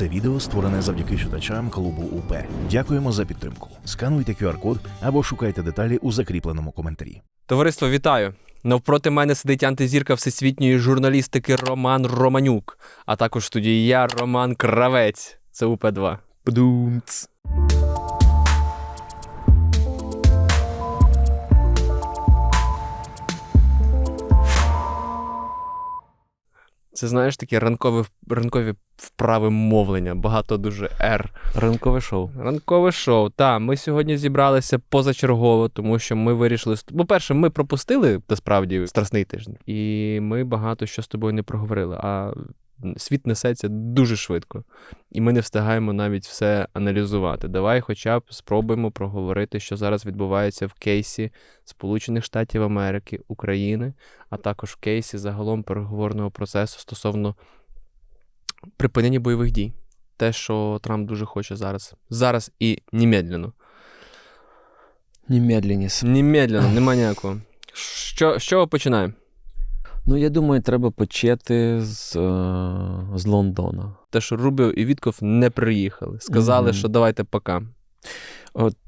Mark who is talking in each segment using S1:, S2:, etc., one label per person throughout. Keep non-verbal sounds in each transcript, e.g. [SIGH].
S1: Це відео створене завдяки читачам клубу УП. Дякуємо за підтримку. Скануйте QR-код або шукайте деталі у закріпленому коментарі.
S2: Товариство, вітаю! Навпроти мене сидить антизірка всесвітньої журналістики Роман Романюк, а також в студії я, Роман Кравець. Це УП2. Бдумц. Це знаєш такі ранкові, ранкові вправи мовлення, багато дуже ер.
S3: Ранкове шоу.
S2: Ранкове шоу. Так, ми сьогодні зібралися позачергово, тому що ми вирішили. По-перше, ми пропустили насправді страсний тиждень, і ми багато що з тобою не проговорили. А світ несеться дуже швидко, і ми не встигаємо навіть все аналізувати. Давай, хоча б спробуємо проговорити, що зараз відбувається в кейсі Сполучених Штатів Америки, України, а також в кейсі загалом переговорного процесу стосовно припинення бойових дій те, що Трамп дуже хоче зараз. Зараз і немедленно.
S3: Немедленність.
S2: Немедленно, нема ніякого. Що, з чого починаємо?
S3: Ну, я думаю, треба почати з, е, з Лондона.
S2: Те, що Рубіо і Вітков не приїхали. Сказали,
S3: Мгм.
S2: що давайте пока.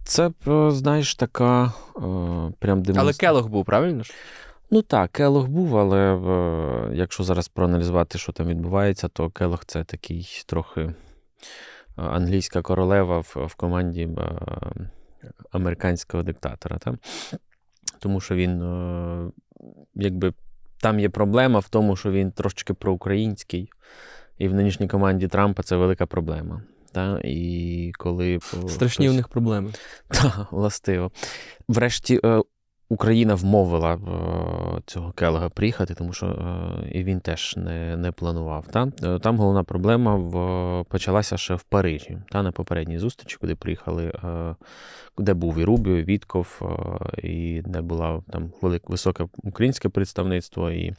S3: Це, знаєш, така е, прям демонстра...
S2: Але Келох був, правильно ж?
S3: Ну так, Келох був, але е, якщо зараз проаналізувати, що там відбувається, то Келох це такий трохи англійська королева в, в команді американського диктатора. Та? Тому що він, якби, там є проблема в тому, що він трошечки проукраїнський, і в нинішній команді Трампа це велика проблема. Та? І коли
S2: Страшні
S3: хтось-
S2: у них проблеми. [LAUGHS]
S3: так, властиво. Врешті е, Україна вмовила е, цього Келега приїхати, тому що е, і він теж не, не планував. Та? Е, Там головна проблема в, почалася ще в Парижі, та, на попередній зустрічі, куди приїхали, де був і Рубіо, і Вітков, і де було там велике високе українське представництво, і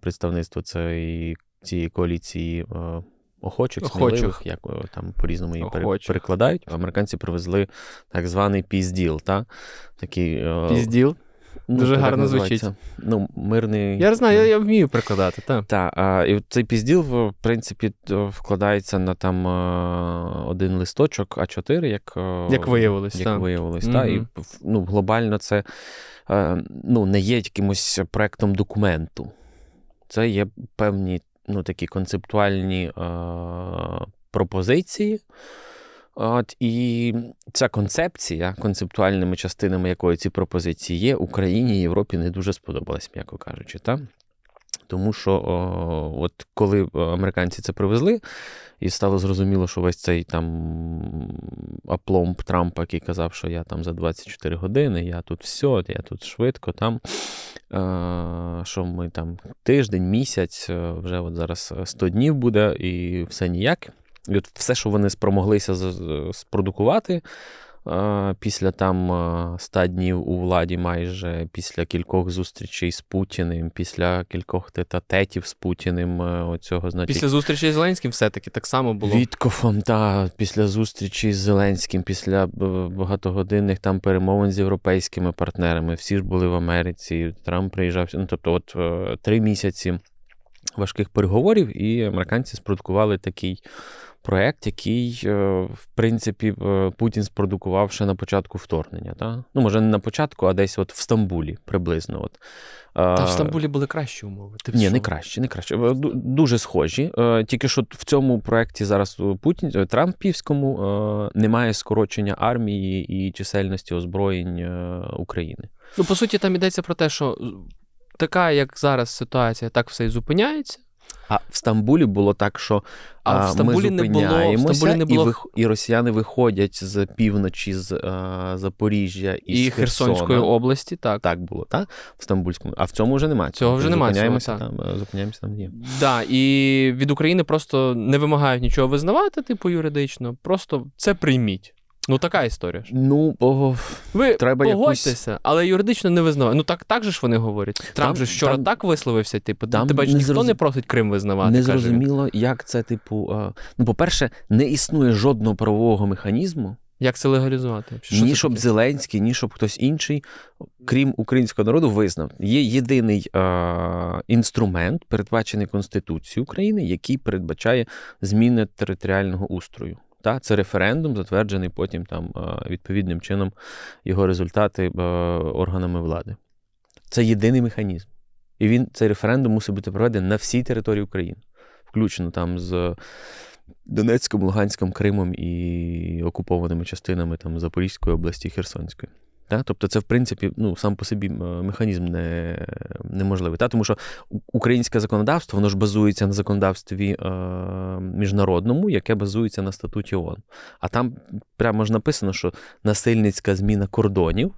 S3: представництво цієї коаліції. Е, Охочих,
S2: Охочих.
S3: як е, там по-різному її
S2: Охочих.
S3: перекладають. Американці привезли так званий пізділ, та? Такий, е,
S2: Пізділ.
S3: ну,
S2: дуже гарно
S3: називається. Ну, мирний.
S2: Я знаю, я, я вмію прикладати, так.
S3: Так, а, і цей пізділ, в принципі, вкладається на там е, один листочок А4, як, е,
S2: Як виявилось,
S3: як
S2: так.
S3: виявилось та, і ну, глобально це е, ну, не є якимось проектом документу. Це є певні ну, такі концептуальні е, пропозиції. От, і ця концепція, концептуальними частинами якої ці пропозиції є, Україні і Європі не дуже сподобалась, м'яко кажучи. Та? Тому що, о, от коли американці це привезли, і стало зрозуміло, що весь цей там апломб Трампа, який казав, що я там за 24 години, я тут все, я тут швидко, там, е, що ми там тиждень, місяць, е, вже от зараз 100 днів буде, і все ніяк. І от все, що вони спромоглися спродукувати е, після там е, 100 днів у владі, майже після кількох зустрічей з Путіним, після кількох тетатетів з Путіним, е, оцього, значить,
S2: Після зустрічі з Зеленським все-таки так само було.
S3: Віткофом, та після зустрічі з Зеленським, після багатогодинних там перемовин з європейськими партнерами, всі ж були в Америці. Трамп приїжджав. Ну, тобто, от е, три місяці важких переговорів, і американці спродукували такий проект, який, е, в принципі, е, Путін спродукував ще на початку вторгнення. Та? Ну, може, не на початку, а десь от в Стамбулі приблизно. От.
S2: Та
S3: Е,
S2: в Стамбулі були кращі умови. Ти
S3: ні,
S2: що?
S3: не краще, не краще. Е, Дуже схожі. Е, Тільки що в цьому проєкті зараз Путін е, Трампівському е, немає скорочення армії і чисельності озброєнь е, України.
S2: Ну, по суті, там йдеться про те, що така, як зараз ситуація, так все і зупиняється.
S3: А в Стамбулі було так, що
S2: А в
S3: ми
S2: Стамбулі не було- в Стамбулі не було-
S3: і, вих- і росіяни виходять з півночі, з е, Запоріжжя і,
S2: І,
S3: з
S2: Херсонської
S3: Херсона.
S2: області, так.
S3: Так було, так? В Стамбульському. А в цьому вже немає.
S2: Цього вже немає,
S3: Зупиняємося там, е, зупиняємося там, є.
S2: Да, і від України просто не вимагають нічого визнавати, типу, юридично. Просто це прийміть. Ну, така історія ж.
S3: Ну, о,
S2: Ви
S3: Треба
S2: погодьтеся, але юридично не визнавати. Ну так, так же ж вони говорять. Трамп
S3: Там-
S2: же вчора
S3: там-
S2: так висловився, типу,
S3: там
S2: тебе ж ніхто
S3: зрозум-
S2: не просить Крим визнавати.
S3: Не
S2: каже він.
S3: зрозуміло, як це, типу. е, Ну, по-перше, не існує жодного правового механізму,
S2: Як це легалізувати? Що
S3: ні,
S2: це
S3: щоб
S2: таке?
S3: Зеленський, ні, щоб хтось інший, крім українського народу, визнав. Є єдиний е- інструмент, передбачений Конституцією України, який передбачає зміни територіального устрою. Та, це референдум, затверджений потім там е, відповідним чином його результати е, органами влади. Це єдиний механізм. І він цей референдум мусить бути проведений на всій території України, включно там з Донецьком, Луганським, Кримом і окупованими частинами там Запорізької області, Херсонської. Та? Тобто, це, в принципі, ну, сам по собі е, механізм не, неможливий. Та? Тому що українське законодавство воно ж базується на законодавстві е, міжнародному, яке базується на статуті ООН. А там прямо ж написано, що насильницька зміна кордонів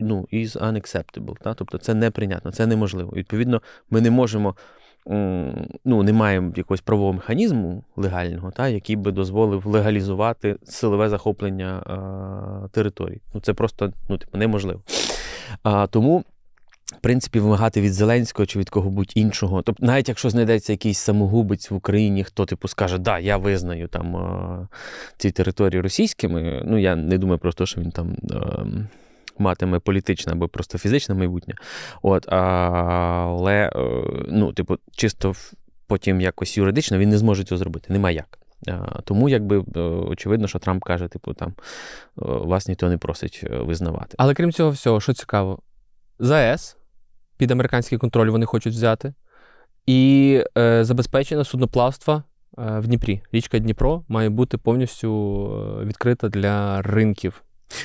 S3: ну, is unacceptable. Та? Тобто це неприйнятно, це неможливо. Відповідно, ми не можемо. Ну, не маємо якогось правового механізму легального, та, який би дозволив легалізувати силове захоплення а, територій. Ну, це просто ну, типу, неможливо. А, тому, в принципі, вимагати від Зеленського чи від кого-будь іншого. Тобто, навіть якщо знайдеться якийсь самогубець в Україні, хто типу скаже, да, я визнаю там ці території російськими. Ну, я не думаю просто, що він там. Матиме політичне або просто фізичне майбутнє. От, але, е, ну, типу, чисто потім якось юридично він не зможе цього зробити. Нема як. Тому, якби е, очевидно, що Трамп каже, типу, там е, вас ніхто не просить визнавати.
S2: Але крім цього всього, що цікаво, ЗАЕС під американський контроль вони хочуть взяти, і е, забезпечено судноплавство е, в Дніпрі. Річка Дніпро має бути повністю відкрита для ринків.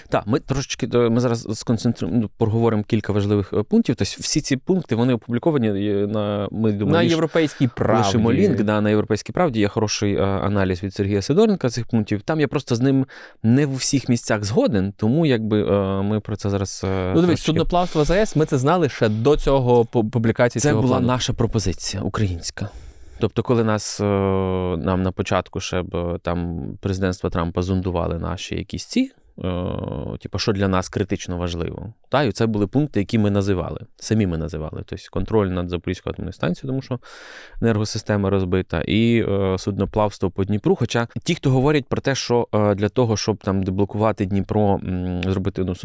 S3: Так, ми трошечки ми зараз сконцентруємо, ну, проговоримо кілька важливих е, пунктів. Тобто всі ці пункти вони опубліковані е, на ми думаю,
S2: на європейській правді.
S3: Лишимо лінк да, на Європейській правді. Є хороший е, аналіз від Сергія Сидоренка цих пунктів. Там я просто з ним не в всіх місцях згоден, тому якби ми про це зараз.
S2: Ну, дивись, судноплавство ЗАЕС, ми це знали ще до цього пу- публікації
S3: Це
S2: цього
S3: була
S2: плану.
S3: наша пропозиція українська. Тобто, коли нас нам на початку ще б там президентства Трампа зондували наші якісь ці, типу, що для нас критично важливо. Та, і це були пункти, які ми називали. Самі ми називали. Тобто контроль над Запорізькою атомною станцією, тому що енергосистема розбита, і е, судноплавство по Дніпру. Хоча ті, хто говорять про те, що е, для того, щоб там деблокувати Дніпро, зробити ну,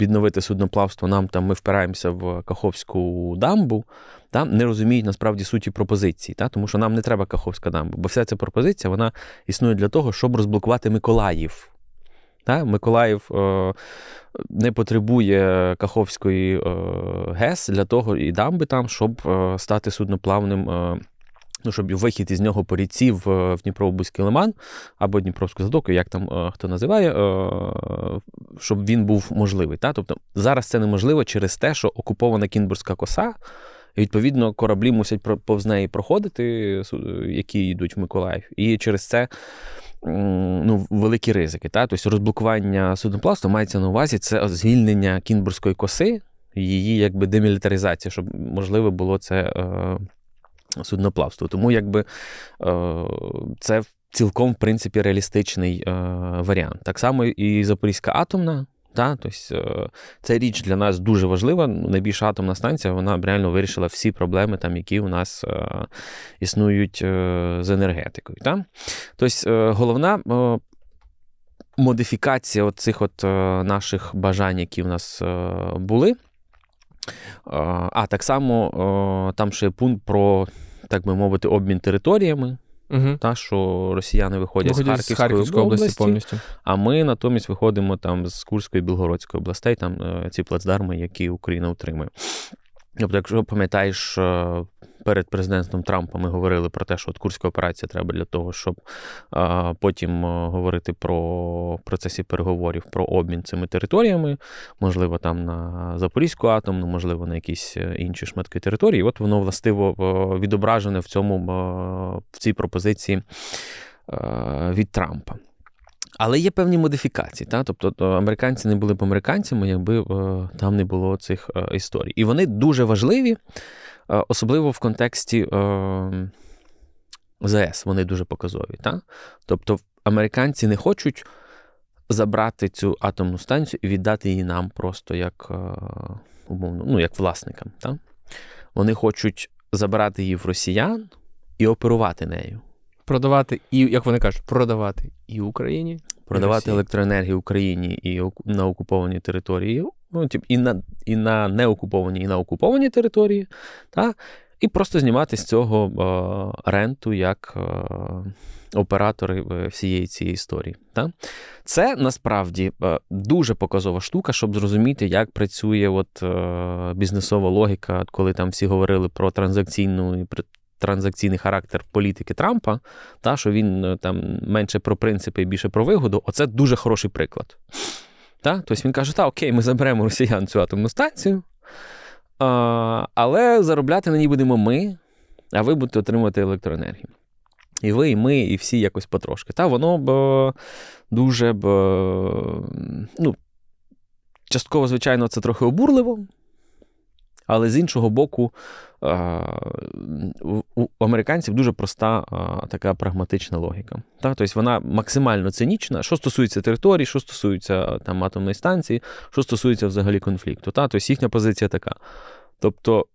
S3: відновити судноплавство, нам там ми впираємося в Каховську дамбу, та, не розуміють насправді суті пропозиції, та, тому що нам не треба Каховська дамба, бо вся ця пропозиція вона існує для того, щоб розблокувати Миколаїв. Та? Миколаїв е, не потребує Каховської е, ГЕС для того і дамби там, щоб е, стати судноплавним. Е, Ну, щоб вихід із нього по ріці в, в Дніпро-Бузький лиман або Дніпровську затоку, як там е, хто називає, е, щоб він був можливий. Та? Тобто зараз це неможливо через те, що окупована Кінбурзька коса, і відповідно кораблі мусять повз неї проходити, які йдуть в Миколаїв. І через це ну, великі ризики. Та? Тобто розблокування судноплавства мається на увазі це звільнення Кінбурзької коси, її якби демілітаризація, щоб можливо було це. Е, судноплавство. Тому якби е, це цілком, в принципі, реалістичний е, варіант. Так само і Запорізька атомна. Та, тобто, це річ для нас дуже важлива. Ну, Найбільша атомна станція вона реально вирішила всі проблеми, там, які у нас е, існують е, з енергетикою. Та? Тобто, головна модифікація цих наших бажань, які в нас були. А так само там ще пункт про, так би мовити, обмін територіями.
S2: Угу.
S3: Та, що росіяни виходять з Харківської,
S2: з Харківської області,
S3: області,
S2: повністю.
S3: а ми натомість виходимо там з Курської і Білгородської областей, там е, ці плацдарми, які Україна утримує. Тобто, якщо пам'ятаєш, е, перед президентством Трампа ми говорили про те, що от Курська операція треба для того, щоб е, потім говорити про процесі переговорів про обмін цими територіями, можливо, там на Запорізьку атомну, можливо, на якісь е, інші шматки території. От воно властиво е, відображене в цьому е, в цій пропозиції від Трампа. Але є певні модифікації. Та? Тобто американці не були б американцями, якби там не було цих історій. І вони дуже важливі, особливо в контексті е, ЗС, вони дуже показові. Та? Тобто американці не хочуть забрати цю атомну станцію і віддати її нам просто як, е, умовно, ну, як власникам. Та? Вони хочуть забрати її в росіян і оперувати нею.
S2: Продавати і, як вони кажуть, продавати і Україні,
S3: продавати
S2: Росії.
S3: електроенергію Україні і на окупованій території, ну, тип, і, на, і на неокупованій, і на окупованій території, та? і просто знімати з цього е, ренту як е, оператори е, всієї цієї історії. Та? Це насправді е, дуже показова штука, щоб зрозуміти, як працює от, е, бізнесова логіка, коли там всі говорили про транзакційну і про транзакційний характер політики Трампа, та, що він е, там менше про принципи і більше про вигоду. Оце дуже хороший приклад. Та? Тобто він каже: та, окей, ми заберемо росіян цю атомну станцію, а, але заробляти на ній будемо ми, а ви будете отримувати електроенергію. І ви, і ми, і всі якось потрошки. Та воно б дуже б. Ну, частково, звичайно, це трохи обурливо. Але з іншого боку, е, у американців дуже проста е, така прагматична логіка. Тобто вона максимально цинічна, що стосується території, що стосується там, атомної станції, що стосується взагалі конфлікту. Тобто їхня позиція така. Тобто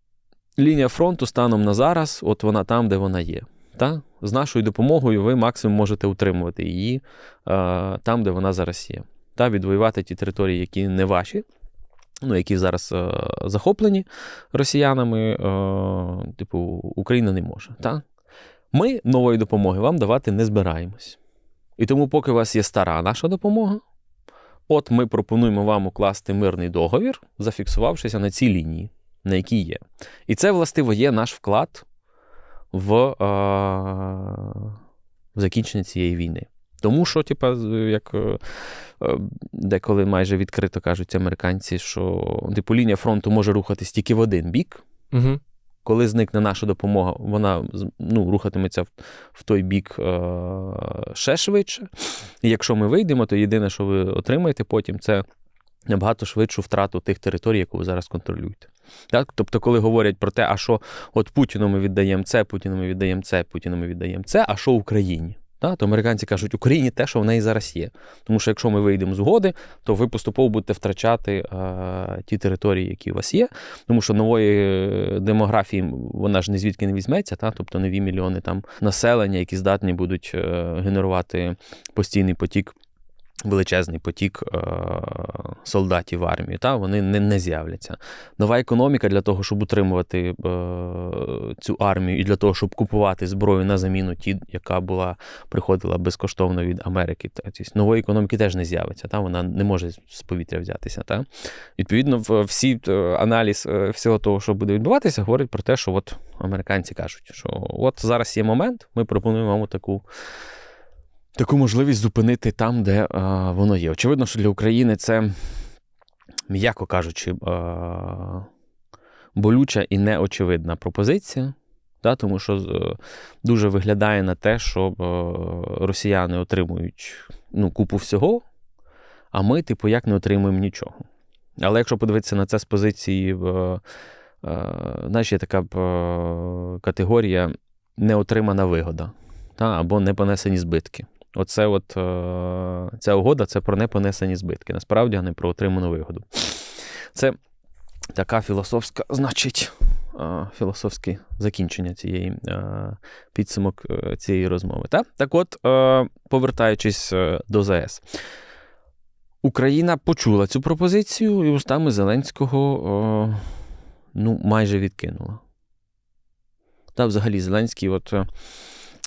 S3: лінія фронту станом на зараз, от вона там, де вона є. Та? З нашою допомогою ви максимум можете утримувати її е, там, де вона зараз є. Та? Відвоювати ті території, які не ваші, ну, які зараз е, захоплені росіянами, е, типу, Україна не може. Та? Ми нової допомоги вам давати не збираємось. І тому, поки у вас є стара наша допомога, от ми пропонуємо вам укласти мирний договір, зафіксувавшися на цій лінії, на якій є. І це, властиво, є наш вклад в, е, в закінчення цієї війни. Тому що, типа, як е, е, деколи майже відкрито кажуть американці, що типу, лінія фронту може рухатись тільки в один бік.
S2: Угу.
S3: Коли зникне наша допомога, вона ну, рухатиметься в, в той бік е, ще швидше. І якщо ми вийдемо, то єдине, що ви отримаєте потім, це набагато швидшу втрату тих територій, яку ви зараз контролюєте. Так? Тобто, коли говорять про те, а що от Путіну ми віддаємо це, Путіну ми віддаємо це, Путіну ми віддаємо це, а що Україні? Так? То американці кажуть, Україні те, що в неї зараз є. Тому що якщо ми вийдемо з угоди, то ви поступово будете втрачати е, ті території, які у вас є. Тому що нової е, демографії вона ж не звідки не візьметься, та? тобто нові мільйони там населення, які здатні будуть е, генерувати постійний потік. Величезний потік е- солдатів в армію, та вони не, не з'являться. Нова економіка для того, щоб утримувати е- цю армію, і для того, щоб купувати зброю на заміну ті, яка була приходила безкоштовно від Америки. Та тобто нової економіки теж не з'явиться. Та вона не може з повітря взятися. Та відповідно, всі е, аналіз всього того, що буде відбуватися, говорить про те, що от американці кажуть, що от зараз є момент, ми пропонуємо вам таку. Таку можливість зупинити там, де е, воно є. Очевидно, що для України це, м'яко кажучи, е, болюча і неочевидна пропозиція, да, тому що е, дуже виглядає на те, що е, росіяни отримують ну, купу всього, а ми, типу, як не отримуємо нічого. Але якщо подивитися на це з позиції, е, знаєш, є така категорія неотримана вигода та, або непонесені збитки. Оце от е, ця угода це про непонесені збитки, насправді, а не про отриману вигоду. Це така філософська, значить, е, філософське закінчення цієї е, підсумок цієї розмови. Та? Так от, повертаючись до ЗАЕС. Україна почула цю пропозицію і устами Зеленського е, ну, майже відкинула. Та взагалі Зеленський от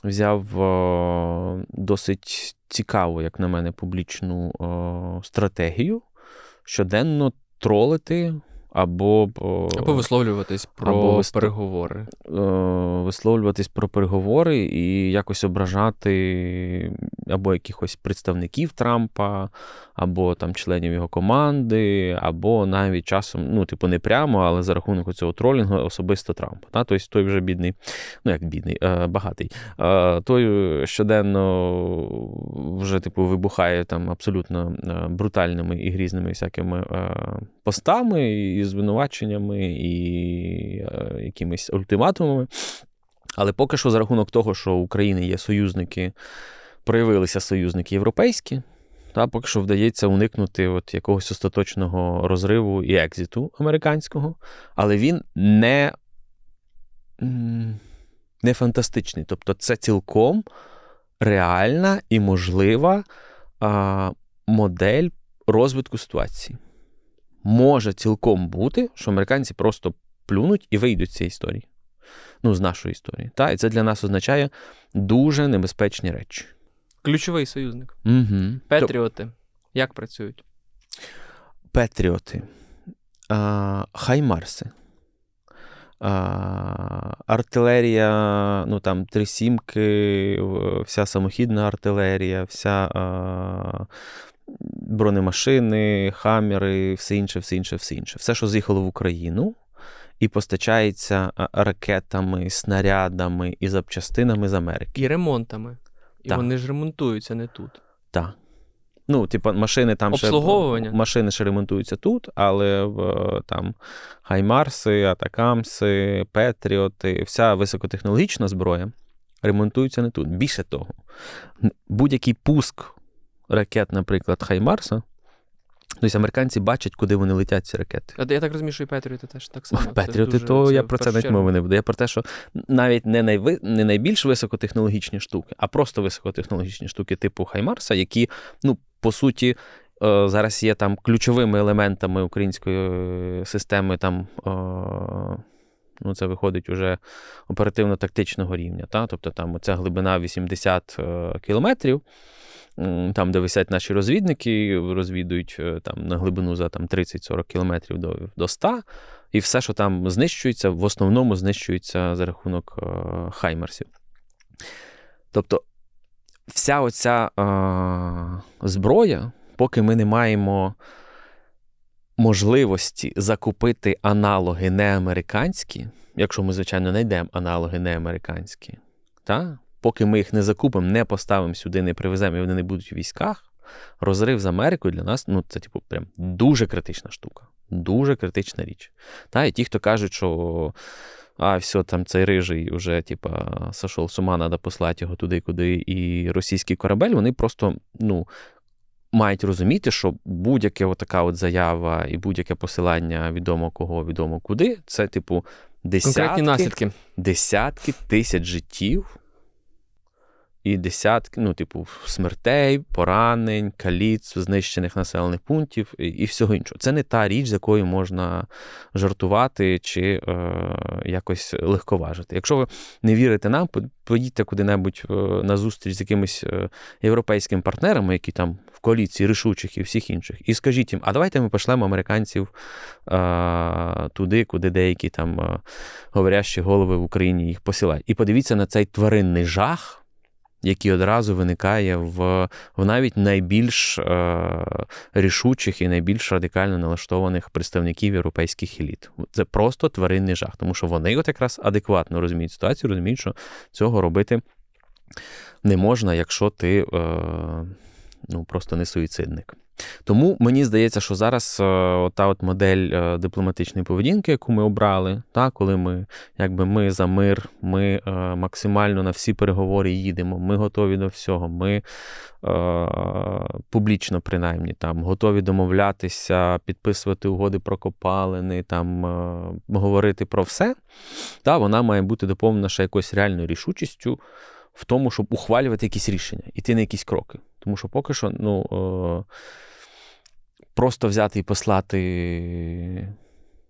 S3: взяв е, досить цікаву, як на мене, публічну е, стратегію щоденно тролити або,
S2: Або висловлюватись про
S3: Або
S2: переговори.
S3: е, висловлюватись про переговори і якось ображати або якихось представників Трампа, або там членів його команди, або навіть часом, ну, типу, не прямо, але за рахунок цього тролінгу особисто Трампа. Та? Тобто той вже бідний, ну як бідний, е, багатий. Е, той щоденно вже типу вибухає там абсолютно брутальними і грізними всякими постами і звинуваченнями, і е, якимись ультиматумами. Але поки що, за рахунок того, що у України є союзники, проявилися союзники європейські, та поки що вдається уникнути от якогось остаточного розриву і екзиту американського, але він не, не фантастичний. Тобто, це цілком реальна і можлива а, модель розвитку ситуації. Може цілком бути, що американці просто плюнуть і вийдуть з цієї історії. Ну, з нашої історії. Та, і це для нас означає дуже небезпечні речі.
S2: Ключовий союзник.
S3: Угу.
S2: Петріоти. Як працюють?
S3: Петріоти, а, Хаймарси, а, артилерія, ну там три сімки, в- вся самохідна артилерія, вся а, бронемашини, хаммери, все інше, все інше, все інше. Все, що з'їхало в Україну. І постачається ракетами, снарядами і запчастинами з Америки.
S2: І ремонтами. І
S3: Так.
S2: вони ж ремонтуються не тут.
S3: Так. Ну, типу, машини там ще машини ще ремонтуються тут, але в там Хаймарси, Атакамси, Петріоти, вся високотехнологічна зброя ремонтується не тут. Більше того, будь-який пуск ракет, наприклад, Хаймарса, тобто американці бачать, куди вони летять ці ракети.
S2: А я так розумію, що і Петріоти теж так само.
S3: Петріоти,
S2: дуже-
S3: то я про це навіть мови не буду. Я про те, що навіть не, найви, не найбільш високотехнологічні штуки, а просто високотехнологічні штуки типу Хаймарса, які, ну, по суті, е, зараз є там ключовими елементами української е, системи там. Ну, це виходить уже оперативно-тактичного рівня. Та? Тобто там оця глибина 80 е, кілометрів, там, де висять наші розвідники, розвідують е, там, на глибину за там, 30-40 кілометрів до, до 100, і все, що там знищується, в основному знищується за рахунок е, хаймерсів. Тобто, вся оця е, зброя, поки ми не маємо можливості закупити аналоги неамериканські, якщо ми, звичайно, знайдемо аналоги неамериканські, та? поки ми їх не закупимо, не поставимо сюди, не привеземо і вони не будуть у військах, розрив з Америкою для нас ну, це типу, прям дуже критична штука. Дуже критична річ. Та, і ті, хто кажуть, що а, все, там цей рижий вже, типа, сошов з ума, треба послати його туди, куди, і російський корабель, вони просто, ну. Мають розуміти, що будь-яка така от заява і будь-яке посилання відомо кого, відомо куди, це, типу, десятки,
S2: Конкретні наслідки.
S3: десятки тисяч життів і десятки, ну, типу, смертей, поранень, каліць, знищених населених пунктів і, і всього іншого. Це не та річ, з якою можна жартувати чи е, якось легковажити. Якщо ви не вірите нам, поїдьте куди-небудь е, на зустріч з якимись е, європейськими партнерами, які там коаліції рішучих і всіх інших, і скажіть їм, а давайте ми пошлемо американців е, туди, куди деякі там е, говорящі голови в Україні їх посилають. І подивіться на цей тваринний жах. Який одразу виникає в, в навіть найбільш е, рішучих і найбільш радикально налаштованих представників європейських еліт. Це просто тваринний жах, тому що вони от якраз адекватно розуміють ситуацію, розуміють, що цього робити не можна, якщо ти е, ну, просто не суїцидник. Тому мені здається, що зараз е, ота от модель е, дипломатичної поведінки, яку ми обрали, та, коли ми якби ми за мир, ми е, максимально на всі переговори їдемо, ми готові до всього, ми публічно, принаймні, там, готові домовлятися, підписувати угоди про копалини, там, говорити про все, та, вона має бути доповнена ще якоюсь реальною рішучістю в тому, щоб ухвалювати якісь рішення, іти на якісь кроки. Тому що поки що, ну. Е, просто взяти і послати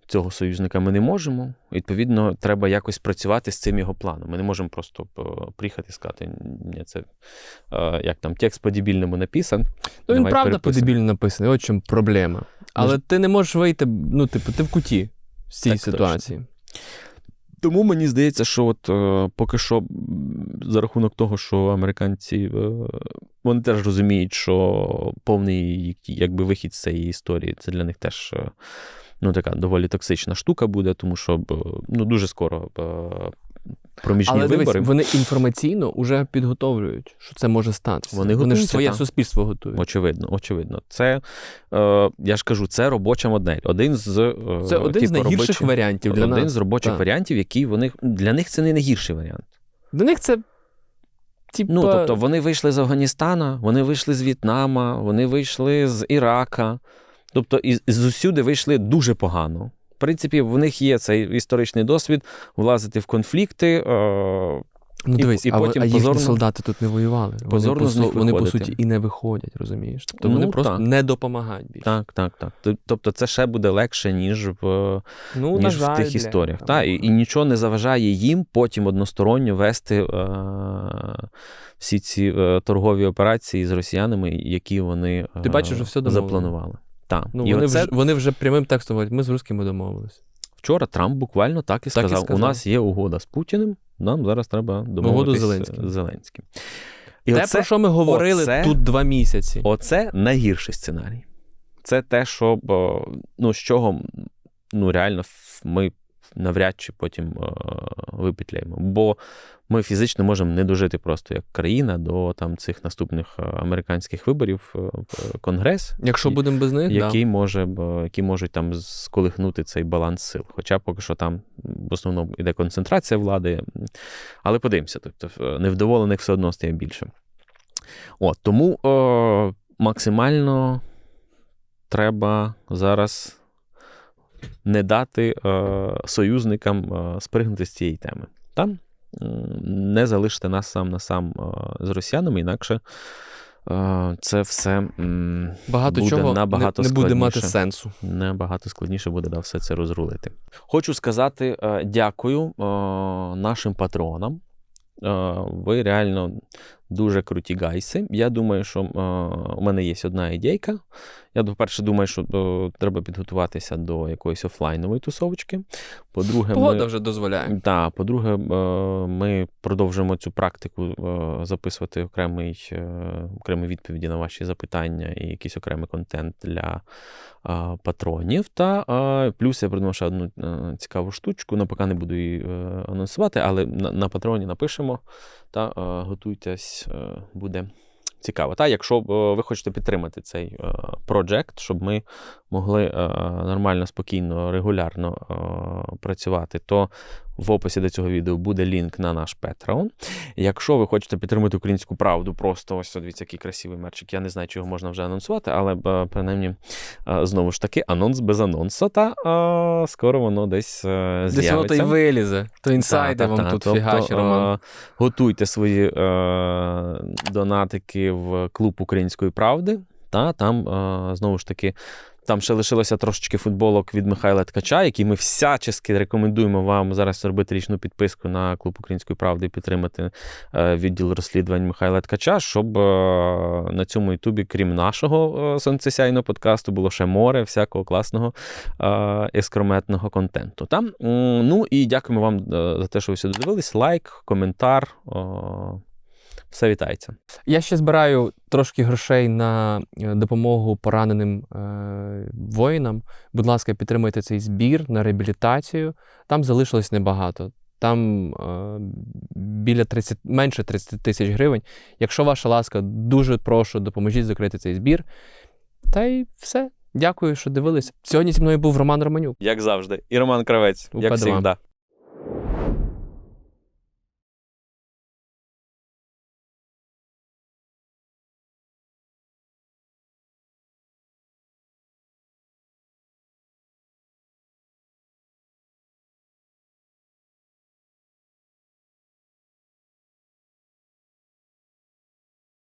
S3: цього союзника ми не можемо. Відповідно, треба якось працювати з цим його планом. Ми не можемо просто е, приїхати і сказати, ні, це е, як там текст по-дебільному написан.
S2: Ну, він правда по-дебільно написаний, от чому проблема. Але ти не можеш вийти, ну, типу, ти в куті з цієї
S3: Так точно. Тому мені здається, що от е, поки що, за рахунок того, що американці е, вони теж розуміють, що повний якби вихід з цієї історії це для них теж е, ну, така доволі токсична штука буде, тому що ну, дуже скоро е, проміжні
S2: Але дивись, вони інформаційно вже підготовлюють, що це може статися.
S3: Вони
S2: вони ж своє
S3: так.
S2: суспільство готують.
S3: Очевидно, очевидно. Це, е, я ж кажу, це робоча модель. Один з е,
S2: Це один з
S3: типу,
S2: найгірших
S3: робочих-
S2: варіантів для
S3: один
S2: нас.
S3: з робочих
S2: Так.
S3: варіантів, які вони для них це не найгірший варіант.
S2: Для них це. Типа,
S3: Ну, тобто вони вийшли з Афганістана, вони вийшли з В'єтнама, вони вийшли з Ірака. Тобто, і з усюди вийшли дуже погано. В принципі, в них є цей історичний досвід влазити в конфлікти, е,
S2: Ну дивись,
S3: і
S2: а,
S3: потім
S2: а їхні
S3: позорно-
S2: солдати тут не воювали.
S3: позорно
S2: вони,
S3: з
S2: по,
S3: них
S2: вони по суті і не виходять, розумієш? Тобто
S3: Ну,
S2: вони просто
S3: так.
S2: не допомагають більше.
S3: Так, так, так. Тобто це ще буде легше, ніж в,
S2: Ну,
S3: ніж
S2: жаль,
S3: в тих історіях. Та, і, і нічого не заважає їм потім односторонньо вести е, всі ці е, торгові операції з росіянами, які вони е,
S2: Ти бачиш, що все домовлено.
S3: запланували. Так.
S2: Ну,
S3: і
S2: вони,
S3: оце
S2: вже, вони вже прямим текстом говорять, ми з русскими домовились.
S3: вчора Трамп буквально так і
S2: Так і
S3: сказав:
S2: сказав.
S3: у нас є угода з Путіним, нам зараз треба домовитися
S2: з Зеленським.
S3: Зеленським. І
S2: Те,
S3: оце,
S2: про що ми говорили
S3: оце-
S2: тут два місяці.
S3: Оце найгірший сценарій. Це те, що ну, з чого ну, реально ми навряд чи потім е, випетляємо. Бо ми фізично можемо не дожити просто як країна до там, цих наступних е, американських виборів е, в Конгрес,
S2: Якщо
S3: і-
S2: будемо без них,
S3: який може, які можуть там сколихнути цей баланс сил. Хоча поки що там в основному йде концентрація влади. Але подивимося, тобто невдоволених все одно стає більше. От, тому о, максимально треба зараз не дати е, союзникам е, спригнути з цієї теми. Там не залишити нас сам на сам е, з росіянами, інакше це все
S2: багато
S3: буде
S2: чого
S3: набагато
S2: не, не буде мати сенсу.
S3: набагато складніше буде да, все це розрулити. Хочу сказати дякую нашим патронам. Ви реально дуже круті гайси. Я думаю, що е, у мене є одна ідейка. Я, по-перше, думаю, що е, треба підготуватися до якоїсь офлайнової тусовочки. По-друге,
S2: Погода
S3: ми...
S2: вже дозволяє.
S3: Так, по-друге, е, ми продовжуємо цю практику е, записувати окремий, е, окремі відповіді на ваші запитання і якийсь окремий контент для е, патронів. Та е, плюс я придумав ще одну е, цікаву штучку. Ну, поки не буду її е, анонсувати, але на, на патроні напишемо та е, готуйтесь, е, буде. Цікаво, та якщо е, ви хочете підтримати цей е, проджект, щоб ми могли е, нормально, спокійно, регулярно е, працювати, то в описі до цього відео буде лінк на наш Patreon. Якщо ви хочете підтримати українську правду, просто ось дивіться, який красивий мерчик. Я не знаю, чи його можна вже анонсувати, але е, принаймні знову ж таки анонс без анонсу. Та е, скоро воно десь е,
S2: Десь воно то й вилізе. То
S3: та,
S2: вам
S3: та.
S2: тут
S3: Тобто,
S2: фігачить, Роман.
S3: Готуйте свої е, донатики в клуб української правди. Та там е, знову ж таки. Там ще лишилося трошечки футболок від Михайла Ткача, які ми всячески рекомендуємо вам зараз зробити річну підписку на клуб української правди і підтримати е, відділ розслідувань Михайла Ткача, щоб е, на цьому Ютубі, крім нашого е, сонцесяйного подкасту, було ще море всякого класного ескрометного контенту. Там, ну і дякуємо вам за те, що ви сюди дивились. Лайк, коментар. Все вітається.
S2: Я ще збираю трошки грошей на е, допомогу пораненим е, воїнам. Будь ласка, підтримуйте цей збір на реабілітацію. Там залишилось небагато. Там е, біля 30, менше 30 тисяч гривень. Якщо ваша ласка, дуже прошу, допоможіть закрити цей збір. Та й все. Дякую, що дивились. Сьогодні зі мною був Роман Романюк.
S3: Як завжди. І Роман Кравець, як завжди.